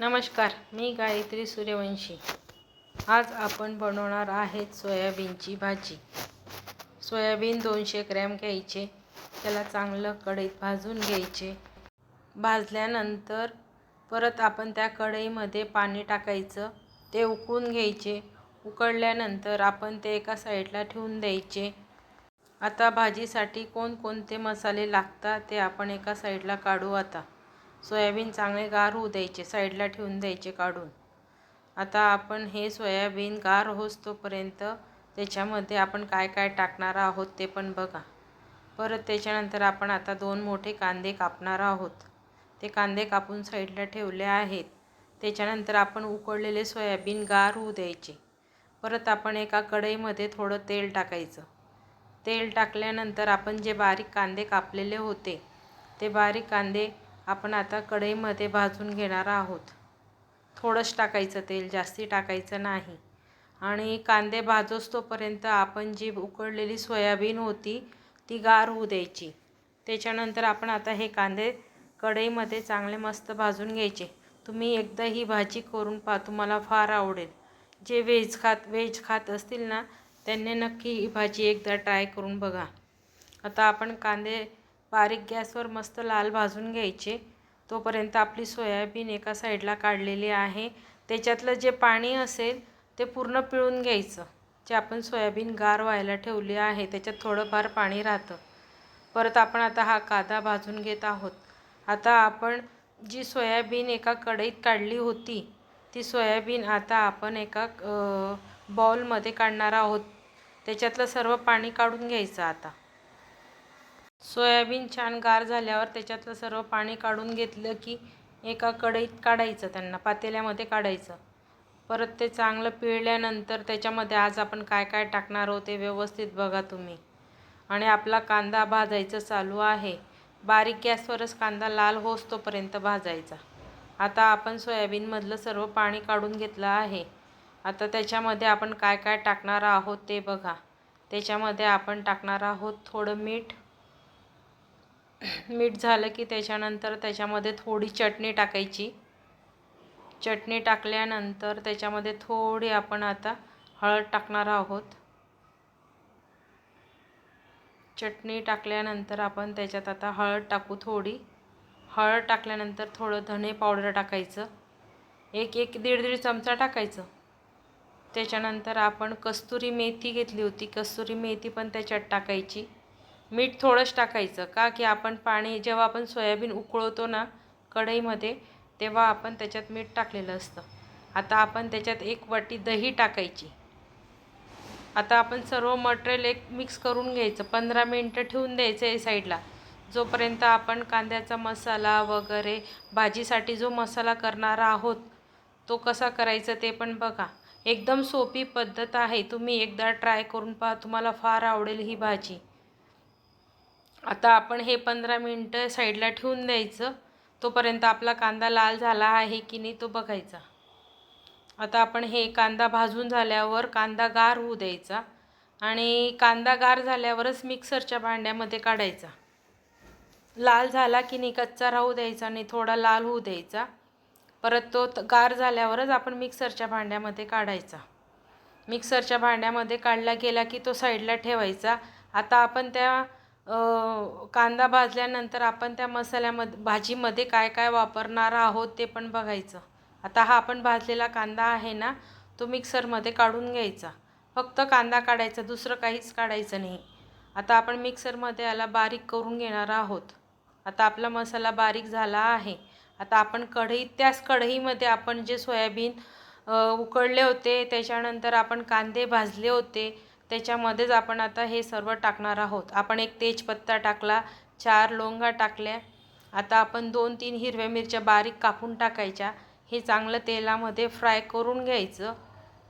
नमस्कार मी गायत्री सूर्यवंशी. आज आपण बनवणार आहेत सोयाबीनची भाजी. सोयाबीन दोनशे ग्रॅम घ्यायचे त्याला चांगलं कढईत भाजून घ्यायचे. भाजल्यानंतर परत आपण त्या कढईमध्ये पाणी टाकायचं ते उकळून घ्यायचे. उकळल्यानंतर आपण ते एका साईडला ठेवून द्यायचे. आता भाजीसाठी कोणकोणते मसाले लागतात ते आपण एका साईडला काढू आता. सोयाबीन चांगले गार होऊ द्यायचे साईडला ठेवून द्यायचे काढून. आता आपण हे सोयाबीन गार होस तोपर्यंत त्याच्यामध्ये आपण काय काय टाकणार आहोत ते पण बघा. परत त्याच्यानंतर आपण आता दोन मोठे कांदे कापणार आहोत. ते कांदे कापून साईडला ठेवले आहेत. त्याच्यानंतर आपण उकळलेले सोयाबीन गार होऊ द्यायचे. परत आपण एका कढईमध्ये थोडं तेल टाकायचं. तेल टाकल्यानंतर आपण जे बारीक कांदे कापलेले होते ते बारीक कांदे आपण आता कढईमध्ये भाजून घेणार आहोत. थोडंच टाकायचं तेल जास्ती टाकायचं नाही. आणि कांदे भाजोस तोपर्यंत आपण जी उकळलेली सोयाबीन होती ती गार होऊ द्यायची. त्याच्यानंतर आपण आता हे कांदे कढईमध्ये चांगले मस्त भाजून घ्यायचे. तुम्ही एकदा ही भाजी करून पहा तुम्हाला फार आवडेल. जे व्हेज खात व्हेज खात असतील ना त्यांनी नक्की ही भाजी एकदा ट्राय करून बघा. आता आपण कांदे बारीक गॅसवर मस्त लाल भाजून घ्यायचे. तोपर्यंत आपली सोयाबीन एका साईडला काढलेली आहे. त्याच्यातलं जे पाणी असेल ते पूर्ण पिळून घ्यायचं. जे आपण सोयाबीन गार व्हायला ठेवली आहे त्याच्यात थोडंफार पाणी राहतं. परत आपण आता हा कांदा भाजून घेत आहोत. आता आपण जी सोयाबीन एका कढईत काढली होती ती सोयाबीन आता आपण एका बॉलमध्ये काढणार आहोत. त्याच्यातलं सर्व पाणी काढून घ्यायचं आता. सोयाबीन छान गार झाल्यावर त्याच्यातलं सर्व पाणी काढून घेतलं की एका कढईत काढायचं त्यांना पातेल्यामध्ये काढायचं. परत ते चांगलं पिळल्यानंतर त्याच्यामध्ये आज आपण काय काय टाकणार आहोत ते व्यवस्थित बघा तुम्ही. आणि आपला कांदा भाजायचं चालू आहे. बारीक गॅसवरच कांदा लाल होस तोपर्यंत भाजायचा. आता आपण सोयाबीनमधलं सर्व पाणी काढून घेतलं आहे. आता त्याच्यामध्ये आपण काय काय टाकणार आहोत ते बघा. त्याच्यामध्ये आपण टाकणार आहोत थोडं मीठ मीठ झालं की त्याच्यानंतर त्याच्यामध्ये थोडी चटणी टाकायची. चटणी टाकल्यानंतर त्याच्यामध्ये थोडी आपण आता हळद टाकणार आहोत. चटणी टाकल्यानंतर आपण त्याच्यात आता हळद टाकू थोडी. हळद टाकल्यानंतर थोडं धने पावडर टाकायचं. एक एक दीड दीड चमचा टाकायचं. त्याच्यानंतर आपण कस्तुरी मेथी घेतली होती. कस्तुरी मेथी पण त्याच्यात टाकायची. मीठ थोडंच टाकायचं. का की आपण पाणी जेव्हा आपण सोयाबीन उकळवतो ना कढईमध्ये तेव्हा आपण त्याच्यात मीठ टाकलेलं असतं. आता आपण त्याच्यात एक वाटी दही टाकायची. आता आपण सर्व मटेरियल एक मिक्स करून घ्यायचं. पंधरा मिनटं ठेवून द्यायचं आहे साईडला. जोपर्यंत आपण कांद्याचा मसाला वगैरे भाजीसाठी जो मसाला करणार आहोत तो कसा करायचा ते पण बघा. एकदम सोपी पद्धत आहे. तुम्ही एकदा ट्राय करून पहा. तुम्हाला फार आवडेल ही भाजी. आता आपण हे पंधरा मिनटं साईडला ठेवून द्यायचं. तोपर्यंत आपला कांदा लाल झाला आहे की नाही तो बघायचा. आता आपण हे कांदा भाजून झाल्यावर कांदा गार होऊ द्यायचा आणि कांदा गार झाल्यावरच मिक्सरच्या भांड्यामध्ये काढायचा. लाल झाला की नाही कच्चा राहू द्यायचा नाही थोडा लाल होऊ द्यायचा. परत तो गार झाल्यावरच आपण मिक्सरच्या भांड्यामध्ये काढायचा. मिक्सरच्या भांड्यामध्ये काढला गेला की तो साईडला ठेवायचा. आता आपण त्या कांदा भाजल्यानंतर आपण त्या मसाल्यामध्ये भाजीमध्ये काय काय वापरणार आहोत ते पण बघायचं. आता हा आपण भाजलेला कांदा आहे ना तो मिक्सरमध्ये काढून घ्यायचा. फक्त कांदा काढायचा दुसरं काहीच काढायचं नाही. आता आपण मिक्सरमध्ये याला बारीक करून घेणार आहोत. आता आपला मसाला बारीक झाला आहे. आता आपण कढई त्याच कढईमध्ये आपण जे सोयाबीन उकळले होते त्याच्यानंतर आपण कांदे भाजले होते त्याच्यामध्येच आपण आता हे सर्व टाकणार आहोत. आपण एक तेजपत्ता टाकला चार लोंगा टाकल्या. आता आपण दोन तीन हिरव्या मिरच्या बारीक कापून टाकायच्या. हे चांगलं तेलामध्ये फ्राय करून घ्यायचं.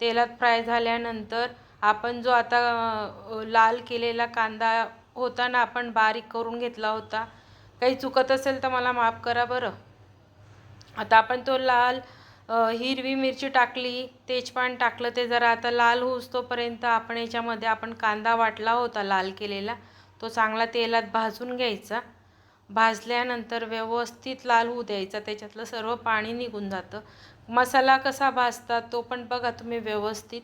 तेलात फ्राय झाल्यानंतर आपण जो आता लाल केलेला कांदा होता ना आपण बारीक करून घेतला होता. काही चुकत असेल तर मला माफ करा बरं. आता आपण तो लाल हिरवी मिरची टाकली तेजपान टाकलं ते जरा आता लाल होऊस तोपर्यंत आपण याच्यामध्ये आपण कांदा वाटला होता लाल केलेला तो चांगला तेलात भाजून घ्यायचा. भाजल्यानंतर व्यवस्थित लाल होऊ द्यायचा त्याच्यातलं सर्व पाणी निघून जातं. मसाला कसा भाजतात तो पण बघा तुम्ही व्यवस्थित.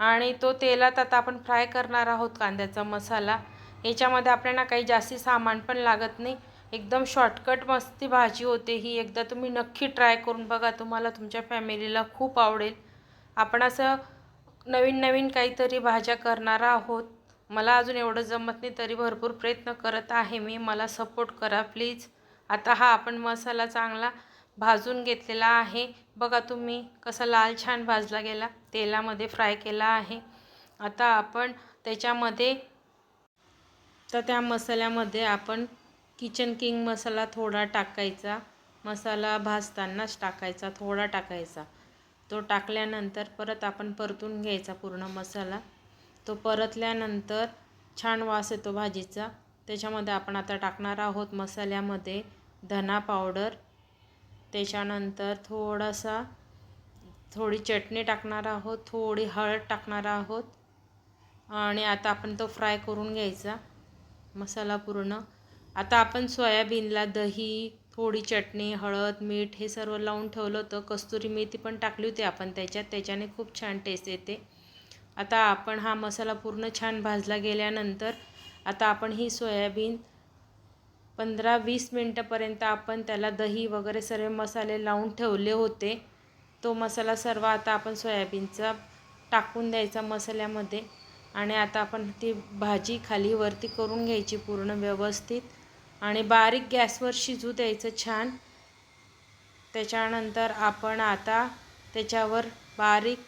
आणि तो तेलात आता आपण फ्राय करणार आहोत कांद्याचा मसाला. याच्यामध्ये आपल्याला काही जास्ती सामान पण लागत नाही. एकदम शॉर्टकट मस्ती भाजी होते ही. एकदा तुम्ही नक्की ट्राय करून बघा. तुम्हाला तुमच्या फॅमिलीला खूप आवडेल. आपण असं नवीन नवीन काहीतरी भाज्या करणार आहोत. मला अजून एवढं जमत नाही तरी भरपूर प्रयत्न करत आहे मी. मला सपोर्ट करा प्लीज आता हा आपण मसाला चांगला भाजून घेतलेला आहे. बघा तुम्ही कसा लाल छान भाजला गेला. तेलामध्ये फ्राय केला आहे. आता आपण त्याच्यामध्ये तर त्या मसाल्यामध्ये आपण किचन किंग मसाला थोडा टाकायचा. मसाला भाजतानाच टाकायचा थोडा टाकायचा. तो टाकल्यानंतर परत आपण परतून घ्यायचा पूर्ण मसाला. तो परतल्यानंतर छान वास येतो भाजीचा. त्याच्यामध्ये आपण आता टाकणार आहोत मसाल्यामध्ये धना पावडर. त्याच्यानंतर थोडासा थोडी चटणी टाकणार आहोत थोडी हळद टाकणार आहोत. आणि आता आपण तो फ्राय करून घ्यायचा. मसाला पूर्ण आता आपण सोयाबीनला दही थोडी चटणी हळद मीठ हे सर्व लावून ठेवलं होतं. कस्तुरी मेथी पण टाकली होती आपण त्याच्यात. त्याच्याने खूप छान टेस्ट येते. आता आपण हा मसाला पूर्ण छान भाजला गेल्यानंतर आता आपण ही सोयाबीन पंधरा वीस मिनटापर्यंत आपण त्याला दही वगैरे सर्व मसाले लावून ठेवले होते. तो मसाला सर्व आता आपण सोयाबीनचा टाकून द्यायचा मसाल्यामध्ये. आणि आता आपण ती भाजी खाली वरती करून घ्यायची पूर्ण व्यवस्थित. आणि बारीक गॅसवर शिजू द्यायचं छान. त्याच्यानंतर आपण आता त्याच्यावर बारीक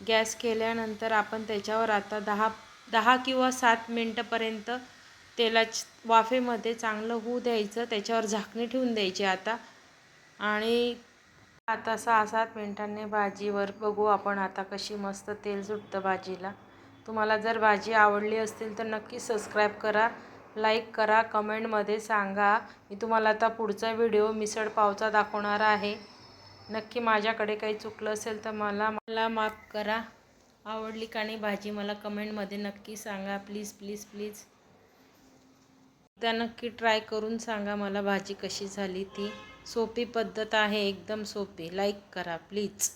गॅस केल्यानंतर आपण त्याच्यावर आता दहा दहा किंवा सात मिनटंपर्यंत तेला वाफेमध्ये चांगलं होऊ द्यायचं. त्याच्यावर झाकणी ठेवून द्यायची आता. आणि आता सहा सात मिनटांनी भाजीवर बघू आपण आता कशी मस्त तेल सुटतं भाजीला. तुम्हाला जर भाजी आवडली असतील तर नक्की सबस्क्राईब करा. लाईक करा कमेंटमध्ये सांगा. मी तुम्हाला आता पुढचा व्हिडिओ मिसळ पावचा दाखवणार आहे. नक्की माझ्याकडे काही चुकलं असेल तर मला मला माफ करा. आवडली का नाही भाजी मला कमेंटमध्ये नक्की सांगा. Please please please. त्या नक्की ट्राय करून सांगा मला भाजी कशी झाली ती. सोपी पद्धत आहे एकदम सोपी. लाईक करा प्लीज.